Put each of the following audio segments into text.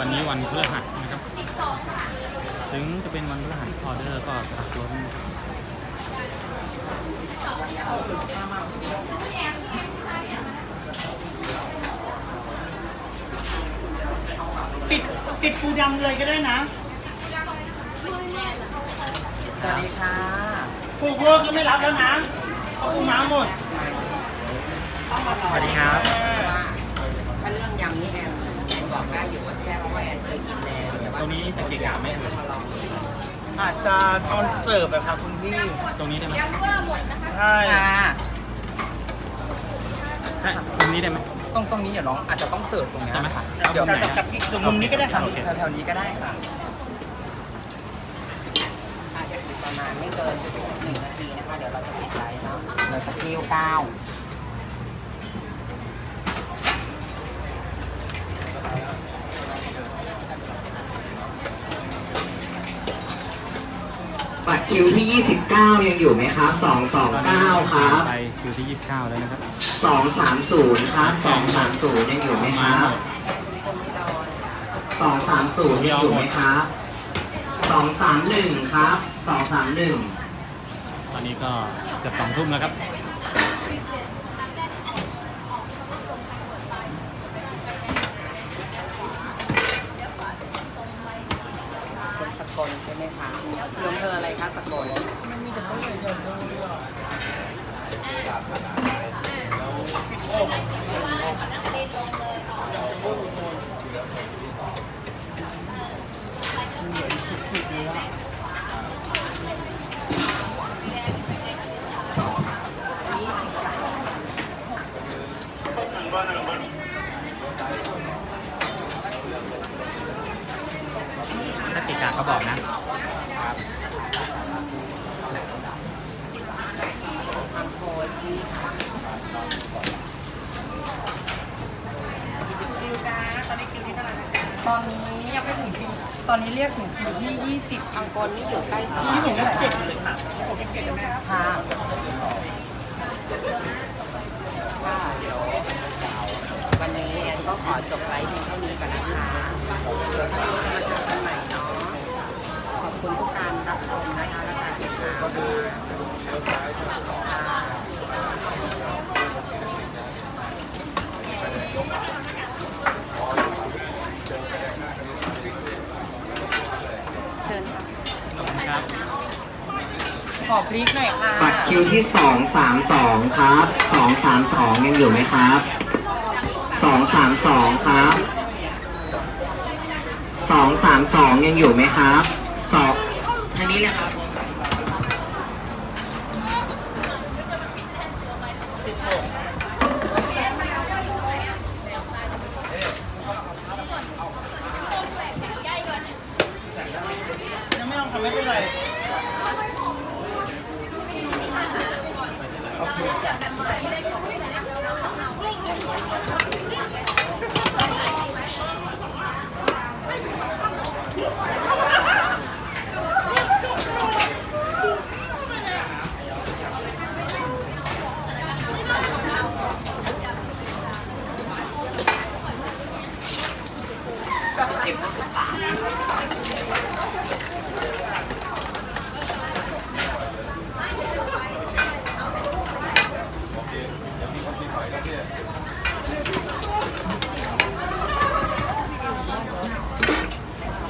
วันนี้วันพฤหัสนะครับ ถึงจะเป็นวันพฤหัสออเดอร์ก็ตัดล้นปิดปิดปูดำเลยก็ได้นะ สวัสดีค่ะปูเวิร์กก็ไม่รับแล้วนะเอาปูม้าหมดสวัสดีครับว่าถ้าเรื่องยำนี่แอนแอนบอกได้อยู่ว่าแซ่บเพราะ ว่าแอนเคยกินแล้วแต่ว่าตรงนี้จะเกะกะไหมเอ่ยมาลองนี่อาจจะตอนเสิร์ฟอะครับคุณพี่ตรงนี้ได้ไหมใช่ค่ะฮะตรงนี้ได้ไหม ตรงตรงนี้เดี๋ยวน้องอาจจะต้องเสิร์ฟตรงเนี้ยได้ไหมค่ะเดี๋ยวเดี๋ยวจับจับจับอีกตรงมุมนี้ก็ได้ครับโอเค แถวๆนี้ก็ได้ค่ะอาจจะอีกประมาณไม่เกินหนึ่งนาทีนะคะเดี๋ยวเราจะปิดไลฟ์เนาะเหลือสักคิวเก้าบั คิวที่ 29 ยังอยู่ไหมครับ 229 ครับ ไปอยู่ที่ 29 แล้วนะครับ 230 ครับ 230 ยังอยู่ไหมครับ 230 ยังอยู่ไหมครับ 231 ครับ 231 ตอนนี้ก็เกือบสองทุ่มแล้วครับ คนส กลใช่ไหมคะเรื่องเธออะไรคะสกลถ้าเกะกะก็บอกนะ ทำโพสที่ค่ะ คิวจ้าตอนนี้คิวที่เท่าไหร่นะ ตอนนี้ยังไม่ถึงคิว ตอนนี้เรียกถึงคิวที่ 20อังกลนี่อยู่ใกล้สนามนี่ผมก็เจ็ดเลยค่ะผมยังเจ็ดเลยแม่ค่ะค่ะเดี๋ยววันนี้แอนก็ขอจบไลฟ์เพียงเท่านี้ก่อนนะคะเดี๋ยวพรุ่งนี้จะมาเจอกันใหม่เนาะขอบคุณทุกการรับชมนะคะและการติดตามนะคะค่ะ เชิญค่ะ ขอบคุณครับ ขอ พริกหน่อยค่ะบัตรคิวที่ 232 ครับ 232 ยังอยู่ไหมครับ 232 ครับ 232 ยังอยู่ไหมครับสองทางนี้เลยครับ ยังไม่ต้องทำไม่เป็นไร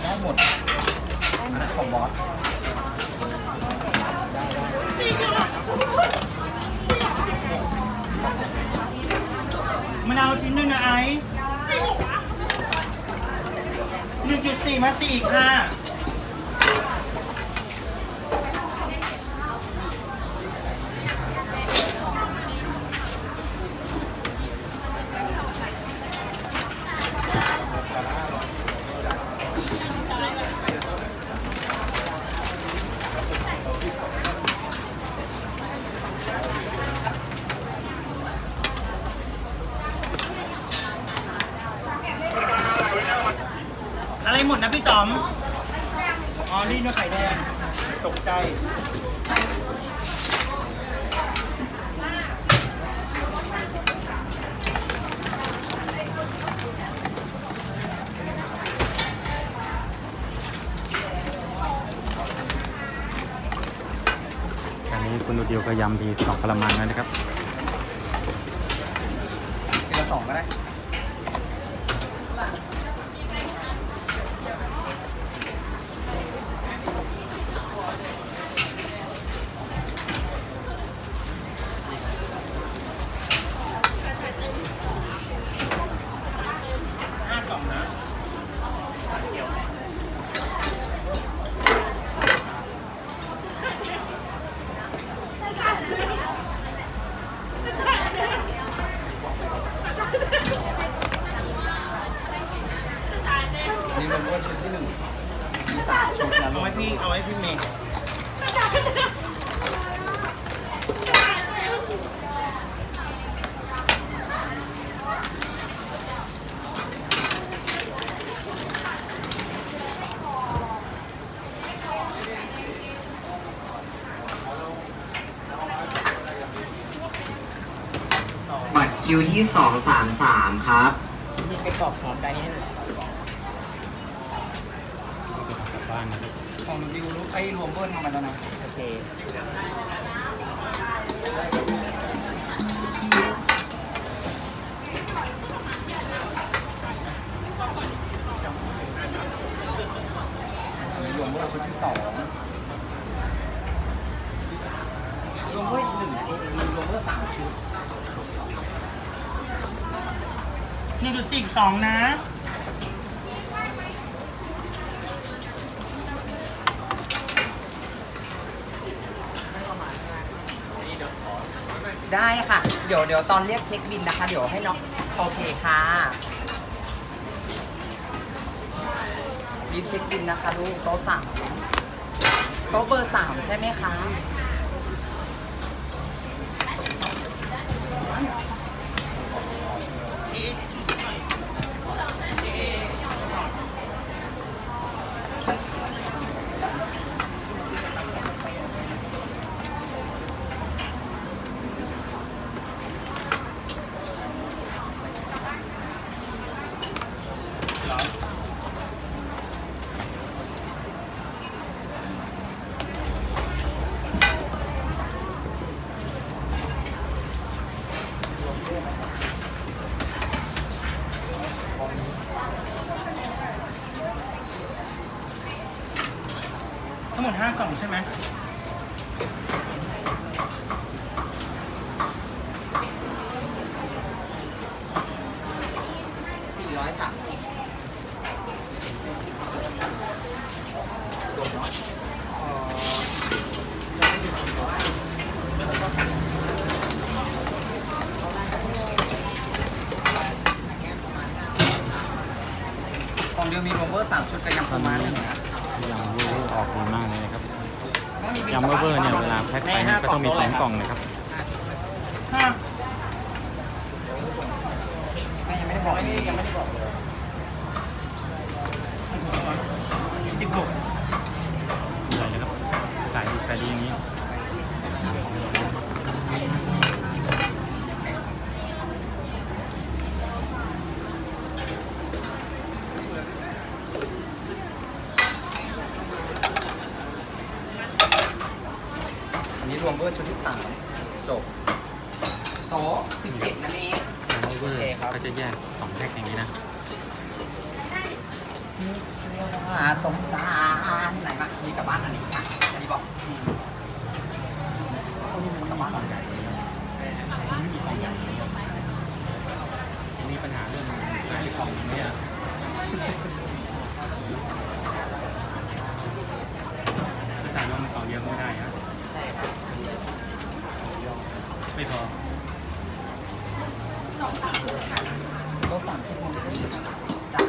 ได้หมดอันนั้นของบอส มะนาวชิ้นหนึงนะไอ้หนึ่งจุดสี่มาสี่ค่ะ อะไรหมดนะพี่ต๋อม อ๋อ นี่เนื้อไข่แดง ตกใจ คุณดู เดียวก็ยำทีสองกะละมังแล้วนะครับ ทีละสองก็ได้ ห้ากล่องนะ นี่มัน ว่าชุดที่หนึ่งมีสามชุดนะเอาไว้พี่เอาไว้พี่เมย์บัตรคิวที่ 233 ครับมีไปกรอบหอมใจให้หน่อย กลับบ้านนะครับของดิวรู้ไอ้รวมเบิ้ลเข้ามาแล้วนะโอเครวมเบิ้ลชุดที่สองรวมเบิ้ลอีกหนึ่งนะเองรวมเบิ้ลสามชุดหนึ่งจุดสี่สองนะ ได้ค่ะ เดี๋ยวเดี๋ยวตอนเรียกเช็คบินนะคะ เดี๋ยวให้น้องโอเคค่ะรีบเช็คบินนะคะลูกโต๊ะสามโต๊ะเบอร์สามใช่ไหมคะ ห้ากล่องใช่ไหมสี่ร้อยสามสิบรวนาะเอ่อของเดียวมีโรเบอร์สามชุดกับยำปูม้าหนึ่งนะ อร์ออกดีมากเลยนะครับยำเวอร์เนี่ยเวลาแพ็คไปเนี่ยก็ต้องมีสองกล่องนะครับห้าแม่ยังไม่ได้บอกเลยยังไม่ได้บอกเลยสิบหกใหญ่นะครับขายดีขายดีอย่างนี้ อันนี้รวมเบอร์ชุดที่สามจบโต๊ะสิบเจ็ดนะเมย์ยำเวอร์ก็จะแยกสองแพ็คอย่างนี้นะหาสงสารไหนมามีกลับบ้านอันนี้ค่ะอันนี้บอกกลับบ้านหลังใหญ่มีปัญหาเรื่องขายของอย่างเนี้ยถ้าสั่งว่ามันกล่องเดียวไม่ได้นะ ใช่ครับ ไม่พอ โต๊ะสามคิดมองไม่ได้จ้า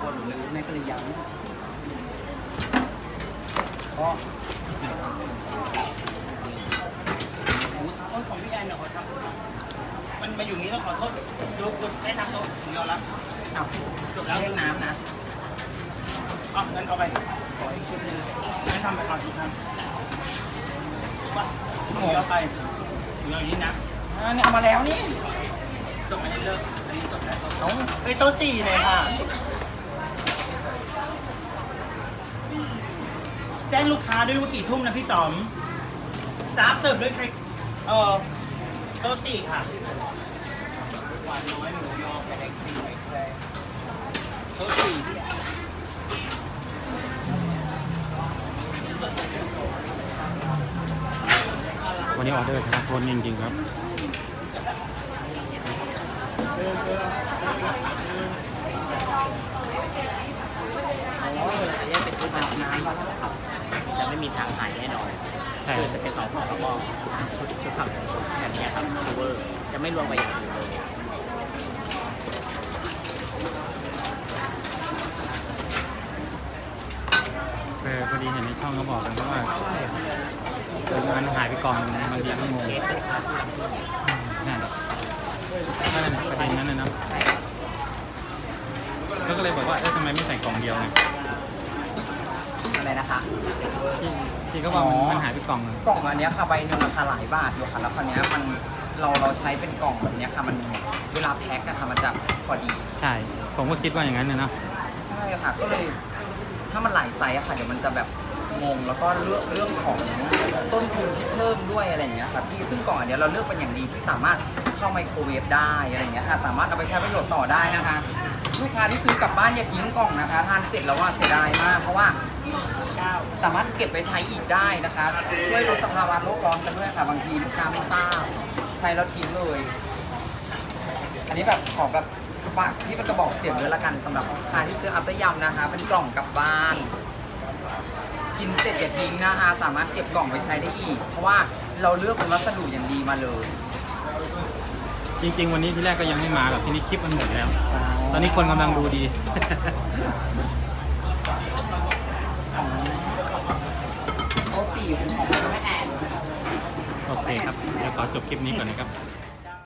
คนลืมแม่ก็เลยย้ำก็โทษของพี่แอนเดี๋ยวขอทำมันมาอยู่นี้ต้องขอโทษยกยกได้ทำโต๊ะถึงยอมรับเอ้าจบแล้วเรียกน้ำนะอ๋องั้นเอาไปขออีกชุดหนึ่งงั้นทำไปก่อนอีกทำว่าถึงเอาไปถึงเอาอย่างนี้นะอันนี้เอามาแล้วนี่จบอันนี้เลิกอันนี้จบแล้วเอาเฮ้ยโต๊ะสี่เลยค่ะ แจ้งลูกค้าด้วยว่ากี่ทุ่มนะพี่จอมจ้าบเสิร์ฟด้วยใครเออโต๊ะสี่ค่ะหวานน้อยหมูยอแดงสี่ไข่แครโต๊ะสี่วันนี้ออเดอร์ทางคนจริงๆครับอันนี้เป็นชุดแบบน้ำ จะไม่มีทางหายแน่นอนใช่ คือจะเป็นสองห่อแล้วก็ชุดชุดผักชุดแบบเนี้ยครับคูเวอร์จะไม่รวมไปอย่างอื่นเลยเออพอดีเห็นในช่องเขาบอกกันว่าเออมันหายไปกล่องหนึงบางทีก็งงเคสลูกค้าที่รับที่นั่นนั่นแหละประเด็นนั้นนะเนาะเขาก็เลยบอกว่าเออทำไมไม่ใส่กล่องเดียวไง อะไรนะคะที่ที่เขาบอกมันอ๋อ มันหายไปกล่องหนึงกล่องอันเนี้ยค่ะใบหนึ่งราคาหลายบาทอยู่ค่ะแล้วคราวเนี้ยมันเราเราใช้เป็นกล่องแบบเนี้ยค่ะมันเวลาแพ็คอะค่ะมันจะพอดี ใช่ ผมก็คิดว่าอย่างนั้นนะเนาะใช่ค่ะก็เลยถ้ามันหลายไซส์อะค่ะเดี๋ยวมันจะแบบงงแล้วก็เรื่องเรื่องของต้นทุนที่เพิ่มด้วยอะไรอย่างเงี้ยค่ะพี่ซึ่งกล่องอันเนี้ยเราเลือกเป็นอย่างดีที่สามารถเข้าไมโครเวฟได้อะไรอย่างเงี้ยค่ะสามารถเอาไปใช้ประโยชน์ต่อได้นะคะ ลูกค้าที่ซื้อกลับบ้านอย่าทิ้งกล่องนะคะทานเสร็จแล้วว่าเสียดายมากเพราะว่า สามารถเก็บไปใช้อีกได้นะคะ ช่วยลดสภาวะโลกร้อนกันด้วยค่ะ บางทีลูกค้าไม่ทราบใช้แล้วทิ้งเลย อันนี้แบบขอแบบฝากที่เป็นกระบอกเสียงเลยละกันสำหรับลูกค้าที่ซื้ออัพเตอร์ยำนะคะ เป็นกล่องกลับบ้าน กินเสร็จอย่าทิ้งนะคะ สามารถเก็บกล่องไปใช้ได้อีก เพราะว่าเราเลือกเป็นวัสดุอย่างดีมาเลยจริงๆ วันนี้ที่แรกก็ยังไม่มาหรอกทีนี้คลิปมันหมดแล้ว ตอนนี้คนกำลังดูดี โอเคครับ เดี๋ยวขอจบคลิปนี้ก่อนนะครับ